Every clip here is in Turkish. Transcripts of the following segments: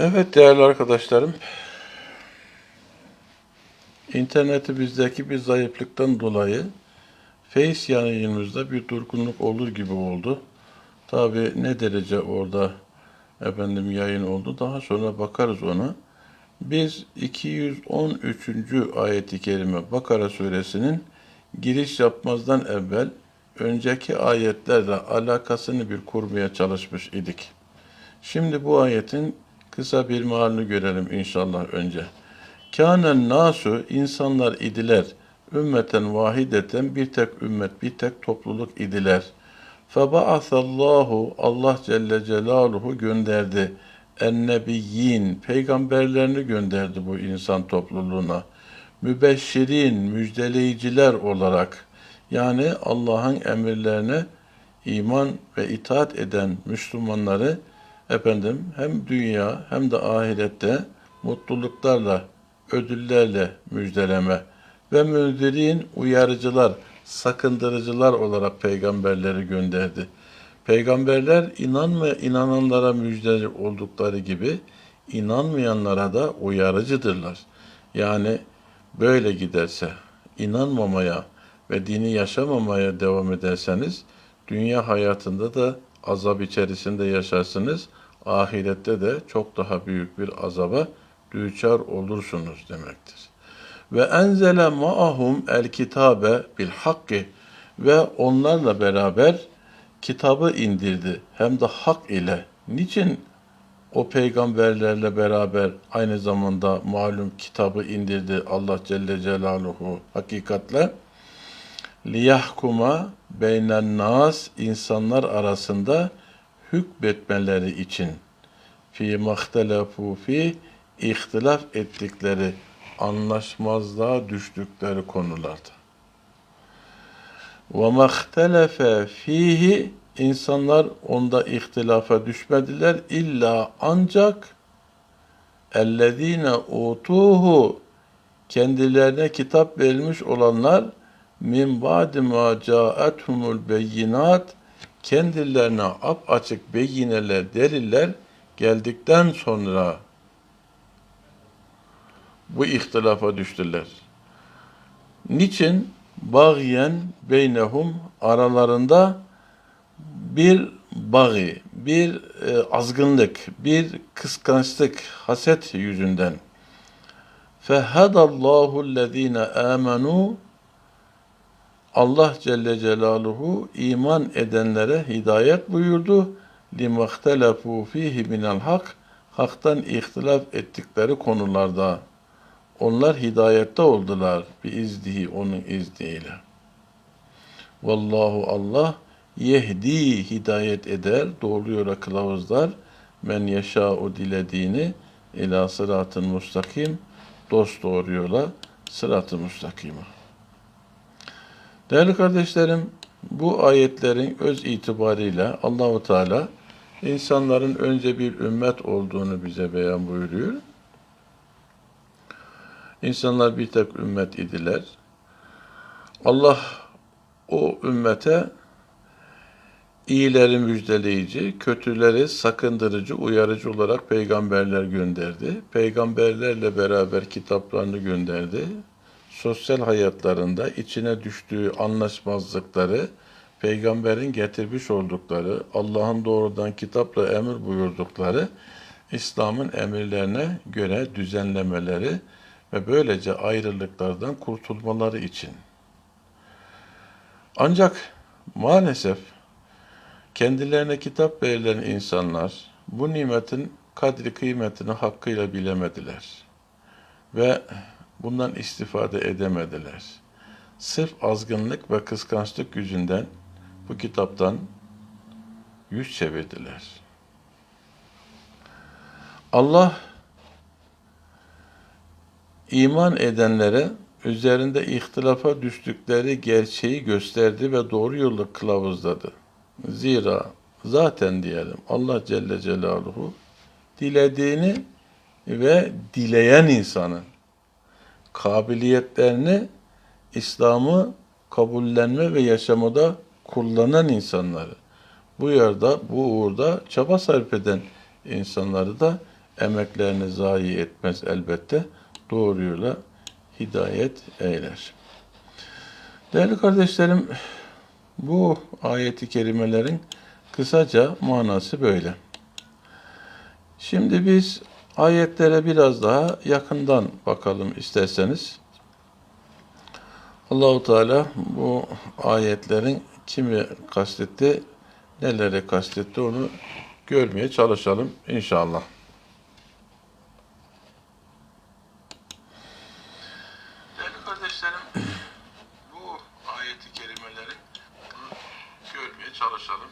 Evet değerli arkadaşlarım. İnterneti bizdeki bir zayıflıktan dolayı Face yayınımızda bir durgunluk olur gibi oldu. Tabi ne derece orada efendim yayın oldu daha sonra bakarız ona. Biz 213. ayeti kerime Bakara suresinin giriş yapmazdan evvel önceki ayetlerle alakasını bir kurmaya çalışmış idik. Şimdi bu ayetin kısa bir mealini görelim inşallah önce. Kânen nasu insanlar idiler. Ümmeten vahideten bir tek ümmet, bir tek topluluk idiler. Feba'asallahu Allah Celle Celaluhu gönderdi. Ennebiyyin peygamberlerini gönderdi bu insan topluluğuna. Mübeşşirin müjdeleyiciler olarak yani Allah'ın emirlerine iman ve itaat eden Müslümanları efendim hem dünya hem de ahirette mutluluklarla, ödüllerle müjdeleme ve münzirin uyarıcılar, sakındırıcılar olarak peygamberleri gönderdi. Peygamberler inan ve inananlara müjde oldukları gibi inanmayanlara da uyarıcıdırlar. Yani böyle giderse inanmamaya ve dini yaşamamaya devam ederseniz dünya hayatında da azap içerisinde yaşarsınız. Ahirette de çok daha büyük bir azaba düçar olursunuz demektir. Ve enzele maahum el kitabe bil hakki ve onlarla beraber kitabı indirdi hem de hak ile. Niçin o peygamberlerle beraber aynı zamanda malum kitabı indirdi Allah Celle Celaluhu hakikatle? liyahkuma beynen nas insanlar arasında hükmetmeleri için fi mahtelafu fi ihtilaf ettikleri anlaşmazlığa düştükleri konularda. Ve mahtelefe fihi insanlar onda ihtilafa düşmediler illa ancak ellezine utuhu kendilerine kitap verilmiş olanlar min ba'di ma ca'athumul beyinat kendilerine ap açık beyineler, deliller geldikten sonra bu ihtilafa düştüler. Niçin? Bağyen beynehum aralarında bir bağı, bir e, azgınlık, bir kıskançlık, haset yüzünden. Fehadallahu allazine amenu Allah Celle Celaluhu iman edenlere hidayet buyurdu. لِمَخْتَلَفُوا ف۪يهِ مِنَ hak Hak'tan ihtilaf ettikleri konularda. Onlar hidayette oldular. Bi iznihi onun izniyle. Vallahu Allah yehdi hidayet eder, doğru yola kılavuzlar. Men yeşâ'u dilediğini ila sıratın mustakim, dost doğru yola, sırat-ı mustakima. Değerli kardeşlerim, bu ayetlerin öz itibariyle Allahu Teala insanların önce bir ümmet olduğunu bize beyan buyuruyor. İnsanlar bir tek ümmet idiler. Allah o ümmete iyileri müjdeleyici, kötüleri sakındırıcı, uyarıcı olarak peygamberler gönderdi. Peygamberlerle beraber kitaplarını gönderdi sosyal hayatlarında içine düştüğü anlaşmazlıkları, peygamberin getirmiş oldukları, Allah'ın doğrudan kitapla emir buyurdukları, İslam'ın emirlerine göre düzenlemeleri ve böylece ayrılıklardan kurtulmaları için. Ancak maalesef kendilerine kitap verilen insanlar bu nimetin kadri kıymetini hakkıyla bilemediler. Ve bundan istifade edemediler. Sırf azgınlık ve kıskançlık yüzünden bu kitaptan yüz çevirdiler. Allah iman edenlere üzerinde ihtilafa düştükleri gerçeği gösterdi ve doğru yolu kılavuzladı. Zira zaten diyelim Allah Celle Celaluhu dilediğini ve dileyen insanı kabiliyetlerini İslam'ı kabullenme ve yaşamada kullanan insanları, bu yerde, bu uğurda çaba sarf eden insanları da emeklerini zayi etmez elbette. Doğru yola hidayet eyler. Değerli kardeşlerim, bu ayeti kerimelerin kısaca manası böyle. Şimdi biz ayetlere biraz daha yakından bakalım isterseniz. Allahu Teala bu ayetlerin kimi kastetti, neleri kastetti onu görmeye çalışalım inşallah. Değerli kardeşlerim, bu ayeti kerimeleri görmeye çalışalım.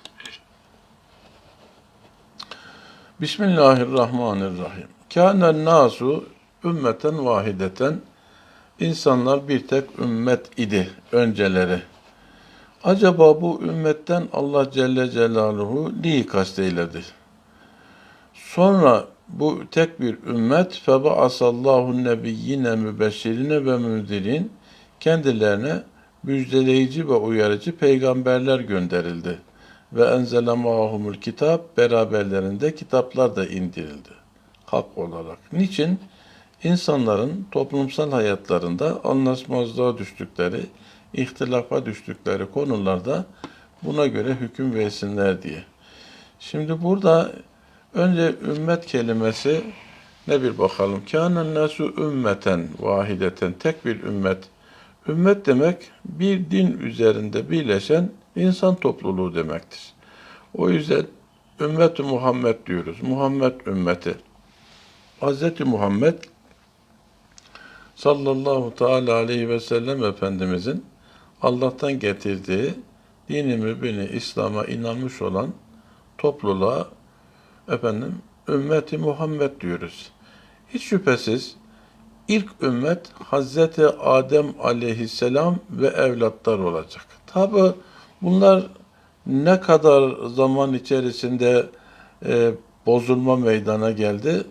Bismillahirrahmanirrahim. Kânen nasu ümmeten vahideten İnsanlar bir tek ümmet idi önceleri. Acaba bu ümmetten Allah Celle Celaluhu neyi kasteyledi? Sonra bu tek bir ümmet feba asallahu nebiyyine mübeşşirine ve müdirin kendilerine müjdeleyici ve uyarıcı peygamberler gönderildi. Ve enzele mahumul kitap beraberlerinde kitaplar da indirildi. Hak olarak. Niçin? İnsanların toplumsal hayatlarında anlaşmazlığa düştükleri, ihtilafa düştükleri konularda buna göre hüküm versinler diye. Şimdi burada önce ümmet kelimesi ne bir bakalım. Kânen nasu ümmeten vahideten tek bir ümmet. Ümmet demek bir din üzerinde birleşen insan topluluğu demektir. O yüzden ümmet Muhammed diyoruz. Muhammed ümmeti. Hz. Muhammed sallallahu teala aleyhi ve sellem Efendimizin Allah'tan getirdiği dini mübini İslam'a inanmış olan topluluğa efendim ümmeti Muhammed diyoruz. Hiç şüphesiz ilk ümmet Hazreti Adem aleyhisselam ve evlatlar olacak. Tabi bunlar ne kadar zaman içerisinde e, bozulma meydana geldi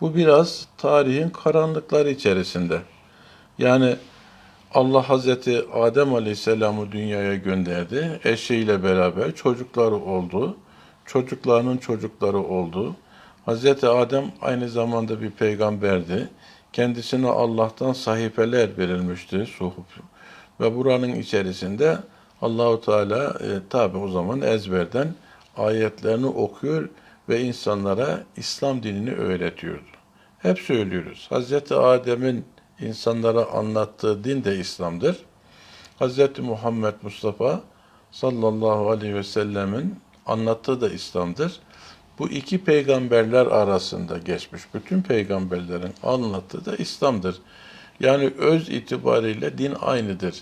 bu biraz tarihin karanlıkları içerisinde. Yani Allah Hazreti Adem Aleyhisselam'ı dünyaya gönderdi. Eşiyle beraber çocukları oldu. Çocuklarının çocukları oldu. Hazreti Adem aynı zamanda bir peygamberdi. Kendisine Allah'tan sahifeler verilmişti, suhuf. Ve buranın içerisinde Allahu Teala e, tabi o zaman ezberden ayetlerini okuyor ve insanlara İslam dinini öğretiyordu. Hep söylüyoruz. Hz. Adem'in insanlara anlattığı din de İslam'dır. Hz. Muhammed Mustafa sallallahu aleyhi ve sellemin anlattığı da İslam'dır. Bu iki peygamberler arasında geçmiş bütün peygamberlerin anlattığı da İslam'dır. Yani öz itibariyle din aynıdır.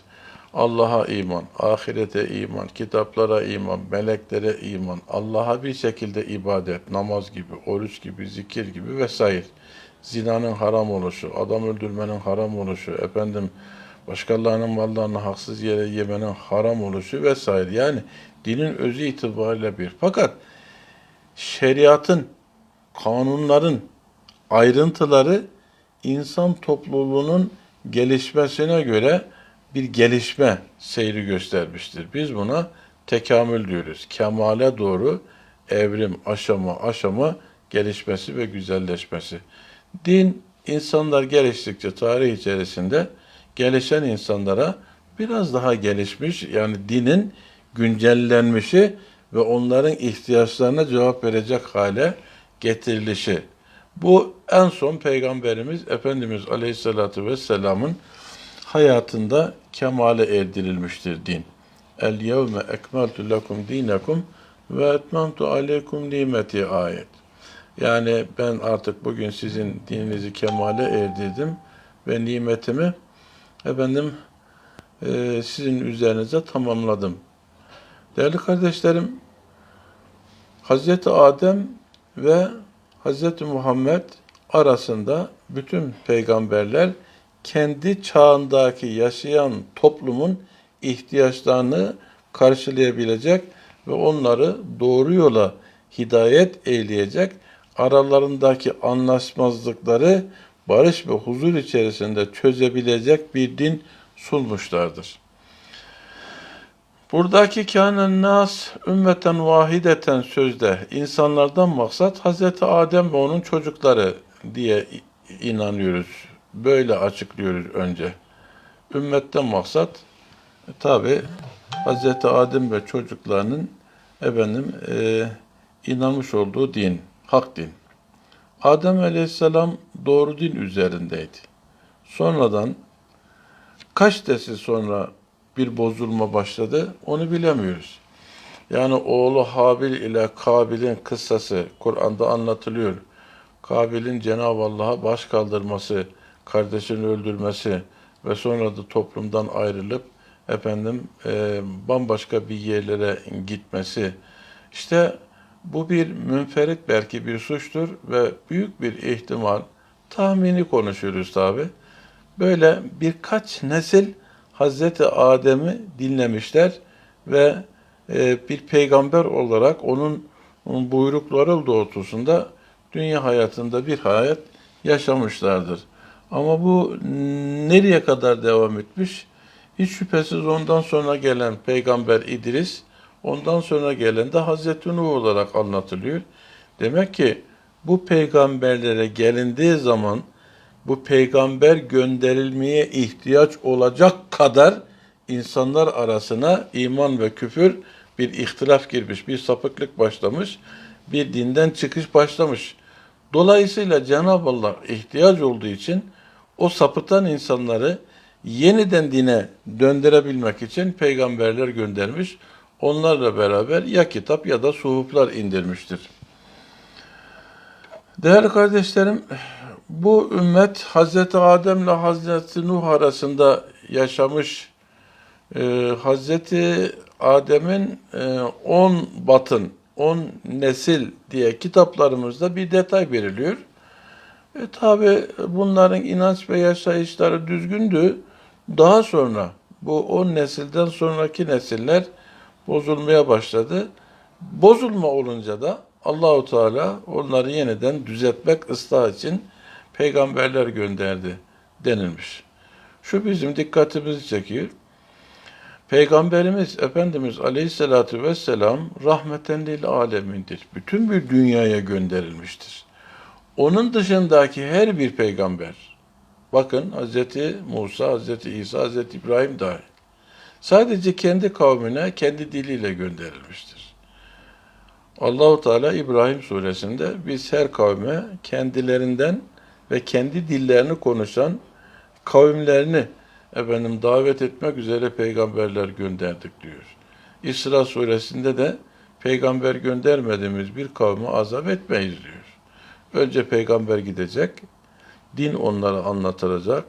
Allah'a iman, ahirete iman, kitaplara iman, meleklere iman, Allah'a bir şekilde ibadet, namaz gibi, oruç gibi, zikir gibi vesaire. Zinanın haram oluşu, adam öldürmenin haram oluşu, efendim başkalarının mallarını haksız yere yemenin haram oluşu vesaire. Yani dinin özü itibariyle bir. Fakat şeriatın, kanunların ayrıntıları insan topluluğunun gelişmesine göre bir gelişme seyri göstermiştir. Biz buna tekamül diyoruz. Kemale doğru evrim, aşama, aşama gelişmesi ve güzelleşmesi. Din insanlar geliştikçe tarih içerisinde gelişen insanlara biraz daha gelişmiş yani dinin güncellenmişi ve onların ihtiyaçlarına cevap verecek hale getirilişi. Bu en son Peygamberimiz Efendimiz Aleyhisselatü Vesselam'ın hayatında kemale erdirilmiştir din. El yevme ekmeltu lekum dinekum ve etmemtu aleykum nimeti ayet. Yani ben artık bugün sizin dininizi kemale erdirdim ve nimetimi efendim e, sizin üzerinize tamamladım. Değerli kardeşlerim, Hazreti Adem ve Hazreti Muhammed arasında bütün peygamberler kendi çağındaki yaşayan toplumun ihtiyaçlarını karşılayabilecek ve onları doğru yola hidayet eyleyecek, aralarındaki anlaşmazlıkları barış ve huzur içerisinde çözebilecek bir din sunmuşlardır. Buradaki kânen nas ümmeten vahideten sözde insanlardan maksat Hazreti Adem ve onun çocukları diye inanıyoruz. Böyle açıklıyoruz önce. Ümmetten maksat tabi Hazreti Adem ve çocuklarının efendim e, inanmış olduğu din, hak din. Adem Aleyhisselam doğru din üzerindeydi. Sonradan kaç nesil sonra bir bozulma başladı onu bilemiyoruz. Yani oğlu Habil ile Kabil'in kıssası Kur'an'da anlatılıyor. Kabil'in Cenab-ı Allah'a baş kaldırması, kardeşini öldürmesi ve sonra da toplumdan ayrılıp efendim e, bambaşka bir yerlere gitmesi. İşte bu bir münferit belki bir suçtur ve büyük bir ihtimal tahmini konuşuyoruz tabi. Böyle birkaç nesil Hazreti Adem'i dinlemişler ve e, bir peygamber olarak onun, onun buyrukları doğrultusunda dünya hayatında bir hayat yaşamışlardır. Ama bu nereye kadar devam etmiş? Hiç şüphesiz ondan sonra gelen peygamber İdris, ondan sonra gelen de Hazreti Nuh olarak anlatılıyor. Demek ki bu peygamberlere gelindiği zaman bu peygamber gönderilmeye ihtiyaç olacak kadar insanlar arasına iman ve küfür bir ihtilaf girmiş, bir sapıklık başlamış, bir dinden çıkış başlamış. Dolayısıyla Cenab-ı Allah ihtiyaç olduğu için o sapıtan insanları yeniden dine döndürebilmek için peygamberler göndermiş. Onlarla beraber ya kitap ya da suhuflar indirmiştir. Değerli kardeşlerim, bu ümmet Hazreti Adem ile Hazreti Nuh arasında yaşamış. Ee, Hazreti Adem'in 10 e, batın, 10 nesil diye kitaplarımızda bir detay veriliyor. E, Tabi bunların inanç ve yaşayışları düzgündü. Daha sonra bu 10 nesilden sonraki nesiller bozulmaya başladı. Bozulma olunca da Allahu Teala onları yeniden düzeltmek, ıslah için peygamberler gönderdi denilmiş. Şu bizim dikkatimizi çekiyor. Peygamberimiz Efendimiz Aleyhisselatü Vesselam rahmeten lil alemindir. Bütün bir dünyaya gönderilmiştir. Onun dışındaki her bir peygamber, bakın Hz. Musa, Hz. İsa, Hz. İbrahim dahi, sadece kendi kavmine, kendi diliyle gönderilmiştir. Allahu Teala İbrahim suresinde biz her kavme kendilerinden ve kendi dillerini konuşan kavimlerini efendim davet etmek üzere peygamberler gönderdik diyor. İsra suresinde de peygamber göndermediğimiz bir kavmi azap etmeyiz diyor. Önce peygamber gidecek, din onlara anlatılacak,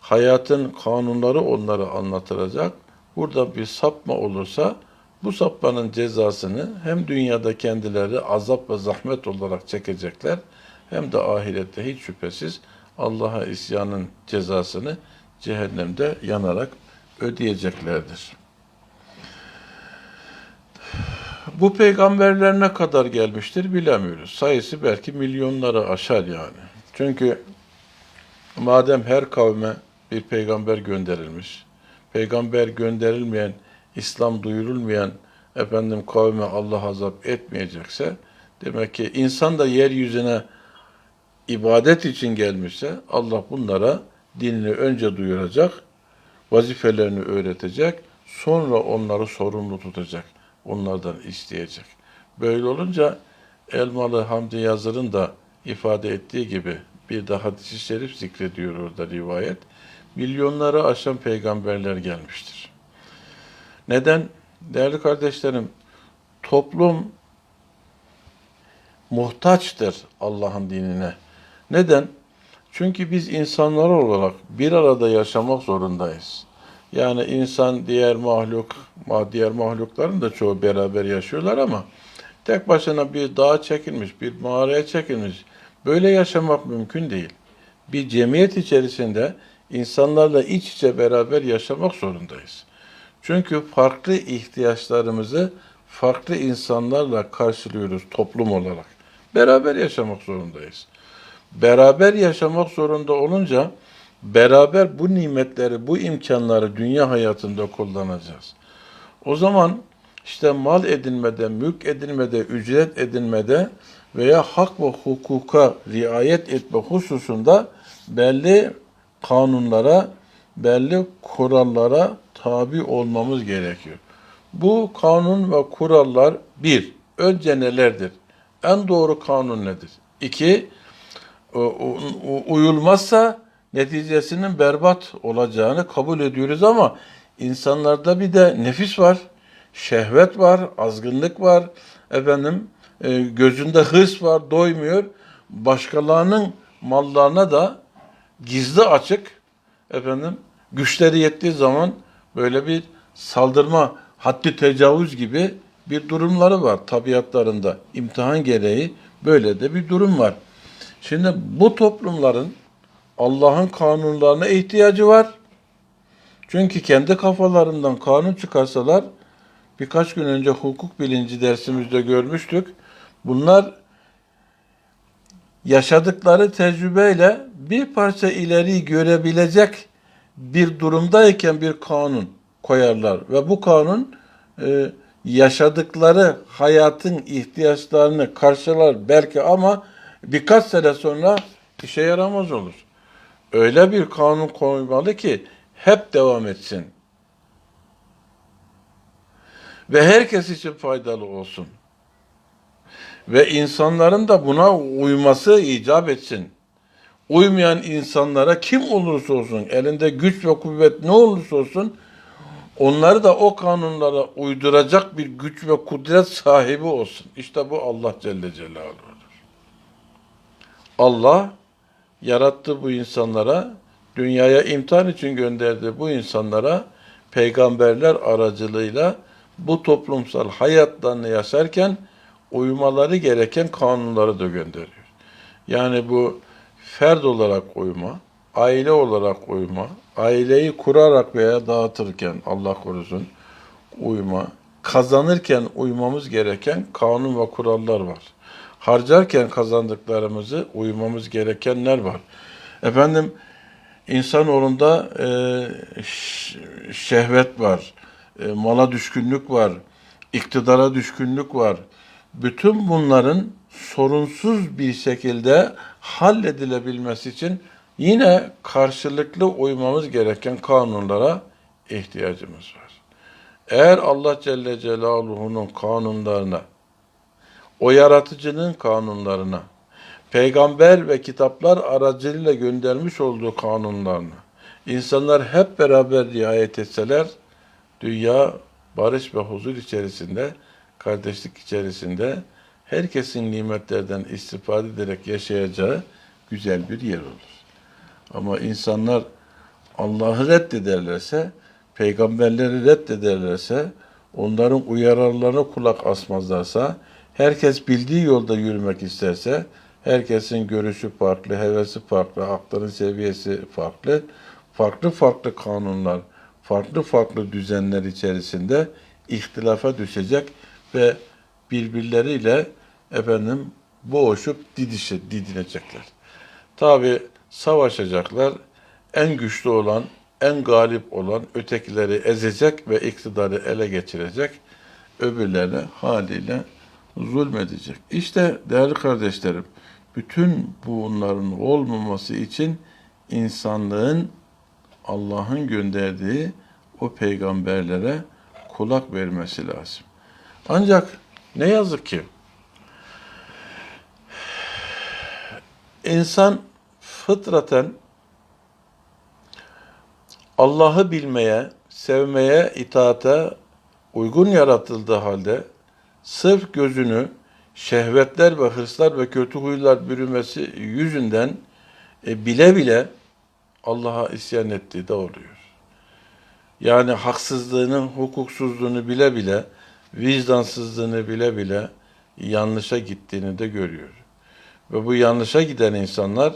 hayatın kanunları onlara anlatılacak. Burada bir sapma olursa bu sapmanın cezasını hem dünyada kendileri azap ve zahmet olarak çekecekler hem de ahirette hiç şüphesiz Allah'a isyanın cezasını cehennemde yanarak ödeyeceklerdir. Bu peygamberler ne kadar gelmiştir bilemiyoruz. Sayısı belki milyonları aşar yani. Çünkü madem her kavme bir peygamber gönderilmiş, peygamber gönderilmeyen, İslam duyurulmayan efendim kavme Allah azap etmeyecekse demek ki insan da yeryüzüne ibadet için gelmişse Allah bunlara dinini önce duyuracak, vazifelerini öğretecek, sonra onları sorumlu tutacak, onlardan isteyecek. Böyle olunca Elmalı Hamdi Yazır'ın da ifade ettiği gibi bir daha hadis-i şerif zikrediyor orada rivayet. Milyonları aşan peygamberler gelmiştir. Neden? Değerli kardeşlerim, toplum muhtaçtır Allah'ın dinine. Neden? Çünkü biz insanlar olarak bir arada yaşamak zorundayız. Yani insan diğer mahluk, diğer mahlukların da çoğu beraber yaşıyorlar ama tek başına bir dağa çekilmiş, bir mağaraya çekilmiş. Böyle yaşamak mümkün değil. Bir cemiyet içerisinde insanlarla iç içe beraber yaşamak zorundayız. Çünkü farklı ihtiyaçlarımızı farklı insanlarla karşılıyoruz toplum olarak. Beraber yaşamak zorundayız beraber yaşamak zorunda olunca beraber bu nimetleri, bu imkanları dünya hayatında kullanacağız. O zaman işte mal edinmede, mülk edinmede, ücret edinmede veya hak ve hukuka riayet etme hususunda belli kanunlara, belli kurallara tabi olmamız gerekiyor. Bu kanun ve kurallar bir, önce nelerdir? En doğru kanun nedir? İki, u- uyulmazsa neticesinin berbat olacağını kabul ediyoruz ama insanlarda bir de nefis var, şehvet var, azgınlık var, efendim e, gözünde hırs var, doymuyor. Başkalarının mallarına da gizli açık efendim güçleri yettiği zaman böyle bir saldırma, haddi tecavüz gibi bir durumları var tabiatlarında. İmtihan gereği böyle de bir durum var. Şimdi bu toplumların Allah'ın kanunlarına ihtiyacı var. Çünkü kendi kafalarından kanun çıkarsalar birkaç gün önce hukuk bilinci dersimizde görmüştük. Bunlar yaşadıkları tecrübeyle bir parça ileri görebilecek bir durumdayken bir kanun koyarlar ve bu kanun e, yaşadıkları hayatın ihtiyaçlarını karşılar belki ama birkaç sene sonra işe yaramaz olur. Öyle bir kanun koymalı ki hep devam etsin. Ve herkes için faydalı olsun. Ve insanların da buna uyması icap etsin. Uymayan insanlara kim olursa olsun, elinde güç ve kuvvet ne olursa olsun, onları da o kanunlara uyduracak bir güç ve kudret sahibi olsun. İşte bu Allah Celle Celaluhu'dur. Allah yarattı bu insanlara, dünyaya imtihan için gönderdi bu insanlara peygamberler aracılığıyla bu toplumsal hayatlarını yaşarken uymaları gereken kanunları da gönderiyor. Yani bu ferd olarak uyma, aile olarak uyma, aileyi kurarak veya dağıtırken Allah korusun uyma, kazanırken uymamız gereken kanun ve kurallar var. Harcarken kazandıklarımızı uymamız gerekenler var. Efendim insanoğlunda e, şehvet var, e, mala düşkünlük var, iktidara düşkünlük var. Bütün bunların sorunsuz bir şekilde halledilebilmesi için yine karşılıklı uymamız gereken kanunlara ihtiyacımız var. Eğer Allah Celle Celaluhu'nun kanunlarına, o yaratıcının kanunlarına, peygamber ve kitaplar aracılığıyla göndermiş olduğu kanunlarına insanlar hep beraber riayet etseler dünya barış ve huzur içerisinde, kardeşlik içerisinde herkesin nimetlerden istifade ederek yaşayacağı güzel bir yer olur. Ama insanlar Allah'ı reddederlerse, peygamberleri reddederlerse, onların uyarılarına kulak asmazlarsa, herkes bildiği yolda yürümek isterse, herkesin görüşü farklı, hevesi farklı, aklının seviyesi farklı, farklı farklı kanunlar, farklı farklı düzenler içerisinde ihtilafa düşecek ve birbirleriyle efendim boğuşup didişe, didinecekler. Tabi savaşacaklar. En güçlü olan, en galip olan ötekileri ezecek ve iktidarı ele geçirecek. Öbürlerine haliyle zulmedecek. İşte değerli kardeşlerim, bütün bunların olmaması için insanlığın Allah'ın gönderdiği o peygamberlere kulak vermesi lazım. Ancak ne yazık ki insan fıtraten Allah'ı bilmeye, sevmeye, itaate uygun yaratıldığı halde sırf gözünü şehvetler ve hırslar ve kötü huylar bürümesi yüzünden e, bile bile Allah'a isyan ettiği de oluyor. Yani haksızlığının, hukuksuzluğunu bile bile, vicdansızlığını bile bile yanlışa gittiğini de görüyor. Ve bu yanlışa giden insanlar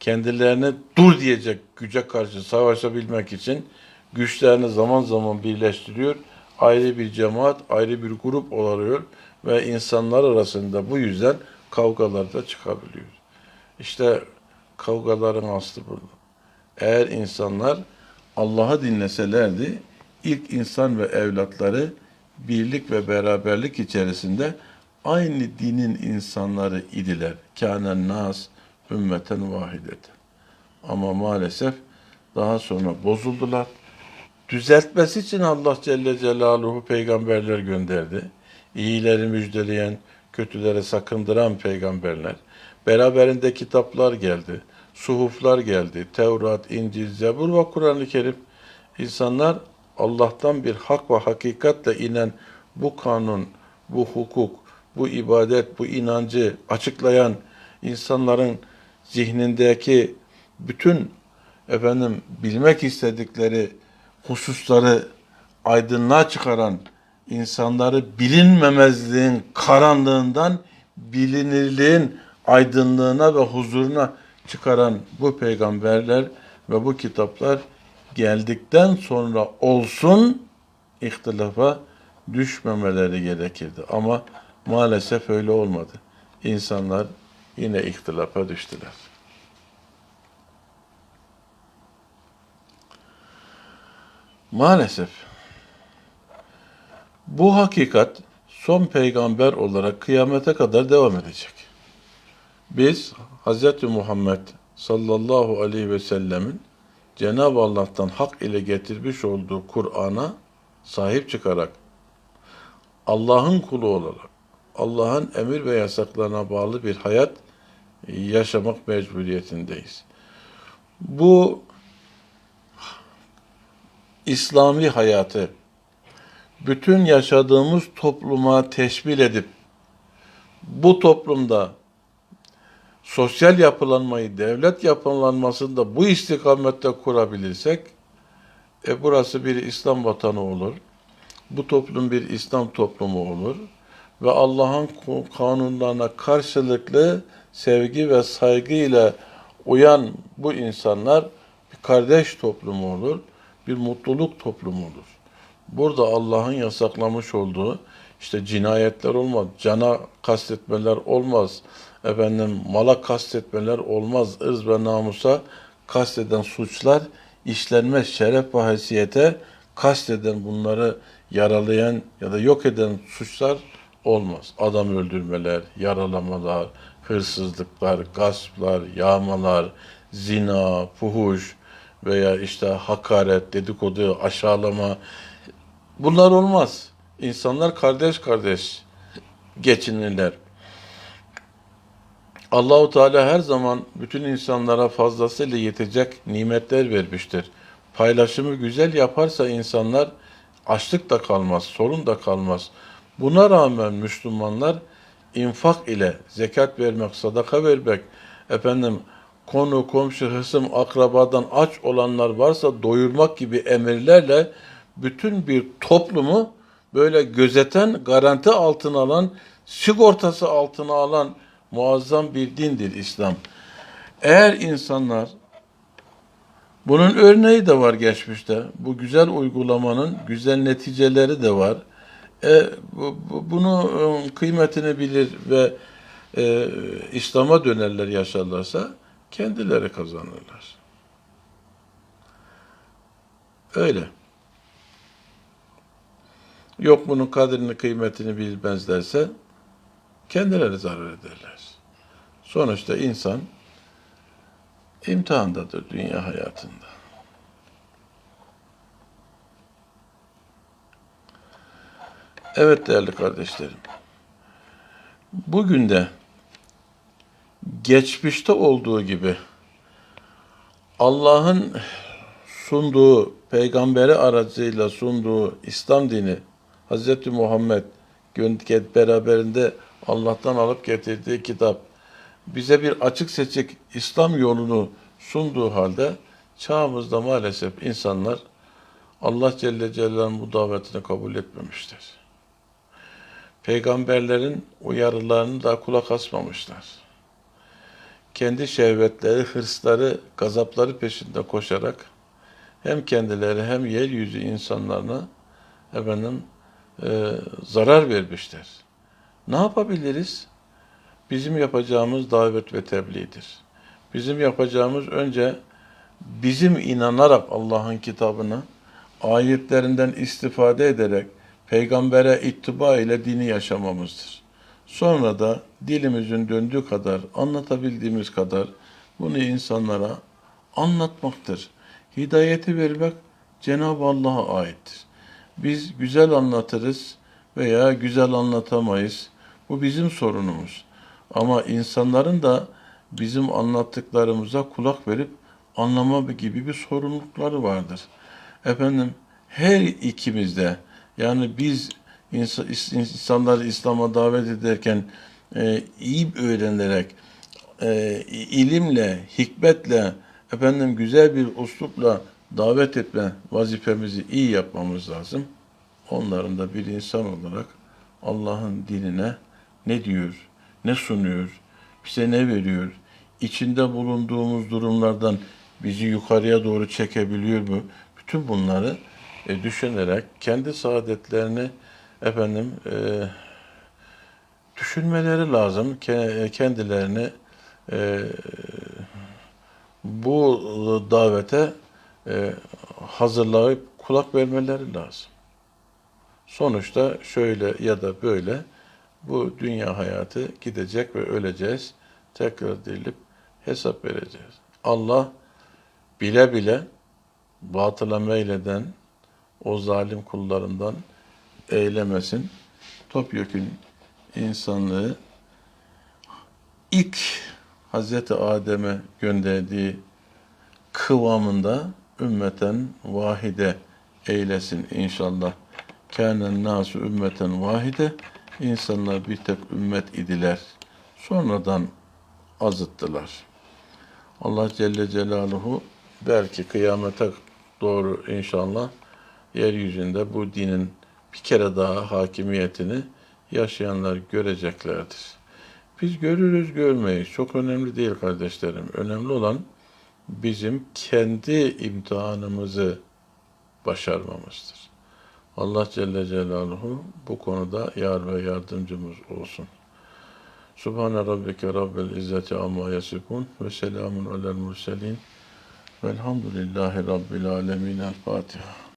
kendilerine dur diyecek güce karşı savaşabilmek için güçlerini zaman zaman birleştiriyor. Ayrı bir cemaat, ayrı bir grup oluyor ve insanlar arasında bu yüzden kavgalar da çıkabiliyor. İşte kavgaların aslı burada. Eğer insanlar Allah'ı dinleselerdi, ilk insan ve evlatları birlik ve beraberlik içerisinde aynı dinin insanları idiler. Kânen nas ümmeten vahideten. Ama maalesef daha sonra bozuldular. Düzeltmesi için Allah Celle Celaluhu peygamberler gönderdi. İyileri müjdeleyen, kötülere sakındıran peygamberler. Beraberinde kitaplar geldi. Suhuflar geldi. Tevrat, İncil, Zebur ve Kur'an-ı Kerim. İnsanlar Allah'tan bir hak ve hakikatle inen bu kanun, bu hukuk, bu ibadet, bu inancı açıklayan insanların zihnindeki bütün efendim bilmek istedikleri hususları aydınlığa çıkaran insanları bilinmemezliğin karanlığından bilinirliğin aydınlığına ve huzuruna çıkaran bu peygamberler ve bu kitaplar geldikten sonra olsun ihtilafa düşmemeleri gerekirdi. Ama maalesef öyle olmadı. İnsanlar yine ihtilafa düştüler. Maalesef bu hakikat son peygamber olarak kıyamete kadar devam edecek. Biz Hz. Muhammed sallallahu aleyhi ve sellemin Cenab-ı Allah'tan hak ile getirmiş olduğu Kur'an'a sahip çıkarak Allah'ın kulu olarak Allah'ın emir ve yasaklarına bağlı bir hayat yaşamak mecburiyetindeyiz. Bu İslami hayatı. Bütün yaşadığımız topluma teşmil edip bu toplumda sosyal yapılanmayı, devlet yapılanmasını da bu istikamette kurabilirsek e burası bir İslam vatanı olur. Bu toplum bir İslam toplumu olur. Ve Allah'ın kanunlarına karşılıklı sevgi ve saygıyla uyan bu insanlar bir kardeş toplumu olur, bir mutluluk toplumu olur. Burada Allah'ın yasaklamış olduğu işte cinayetler olmaz, cana kastetmeler olmaz, efendim mala kastetmeler olmaz, ırz ve namusa kasteden suçlar işlenmez, şeref ve haysiyete kasteden bunları yaralayan ya da yok eden suçlar olmaz. Adam öldürmeler, yaralamalar, hırsızlıklar, gasplar, yağmalar, zina, fuhuş veya işte hakaret, dedikodu, aşağılama bunlar olmaz. İnsanlar kardeş kardeş geçinirler. Allahu Teala her zaman bütün insanlara fazlasıyla yetecek nimetler vermiştir. Paylaşımı güzel yaparsa insanlar açlık da kalmaz, sorun da kalmaz. Buna rağmen Müslümanlar infak ile zekat vermek, sadaka vermek, efendim konu, komşu, hısım, akrabadan aç olanlar varsa doyurmak gibi emirlerle bütün bir toplumu böyle gözeten, garanti altına alan, sigortası altına alan muazzam bir dindir İslam. Eğer insanlar bunun örneği de var geçmişte. Bu güzel uygulamanın güzel neticeleri de var. E, bu, bu, bunu e, kıymetini bilir ve e, İslam'a dönerler yaşarlarsa kendileri kazanırlar. Öyle. Yok bunun kadrini kıymetini bilmezlerse kendileri zarar ederler. Sonuçta insan imtihandadır dünya hayatında. Evet değerli kardeşlerim. Bugün de geçmişte olduğu gibi Allah'ın sunduğu, peygamberi aracıyla sunduğu İslam dini Hz. Muhammed beraberinde Allah'tan alıp getirdiği kitap bize bir açık seçik İslam yolunu sunduğu halde çağımızda maalesef insanlar Allah Celle Celaluhu'nun bu davetini kabul etmemiştir. Peygamberlerin uyarılarını da kulak asmamışlar. Kendi şehvetleri, hırsları, gazapları peşinde koşarak hem kendileri hem yeryüzü insanlarına efendim e, zarar vermişler. Ne yapabiliriz? Bizim yapacağımız davet ve tebliğdir. Bizim yapacağımız önce bizim inanarak Allah'ın kitabını, ayetlerinden istifade ederek peygambere ittiba ile dini yaşamamızdır. Sonra da dilimizin döndüğü kadar, anlatabildiğimiz kadar bunu insanlara anlatmaktır. Hidayeti vermek Cenab-ı Allah'a aittir. Biz güzel anlatırız veya güzel anlatamayız. Bu bizim sorunumuz. Ama insanların da bizim anlattıklarımıza kulak verip anlama gibi bir sorumlulukları vardır. Efendim her ikimizde yani biz insanları İslam'a davet ederken e, iyi öğrenerek e, ilimle, hikmetle, efendim güzel bir uslupla davet etme vazifemizi iyi yapmamız lazım. Onların da bir insan olarak Allah'ın dinine ne diyor, ne sunuyor, bize ne veriyor, içinde bulunduğumuz durumlardan bizi yukarıya doğru çekebiliyor mu? Bütün bunları e, düşünerek kendi saadetlerini efendim e, düşünmeleri lazım. Ke- Kendilerini e, bu davete e, hazırlayıp kulak vermeleri lazım. Sonuçta şöyle ya da böyle bu dünya hayatı gidecek ve öleceğiz. Tekrar dirilip hesap vereceğiz. Allah bile bile batıla meyleden o zalim kullarından eylemesin. Topyekün insanlığı ilk Hazreti Adem'e gönderdiği kıvamında ümmeten vahide eylesin inşallah. Kânen nasu ümmeten vahide. İnsanlar bir tek ümmet idiler. Sonradan azıttılar. Allah Celle Celaluhu belki kıyamete doğru inşallah yeryüzünde bu dinin bir kere daha hakimiyetini yaşayanlar göreceklerdir. Biz görürüz görmeyiz. Çok önemli değil kardeşlerim. Önemli olan bizim kendi imtihanımızı başarmamızdır. Allah Celle Celaluhu bu konuda yar ve yardımcımız olsun. Subhane Rabbike Rabbil İzzeti Amma Yasifun ve Selamun Alel Murselin Velhamdülillahi Rabbil Alemin. El Fatiha.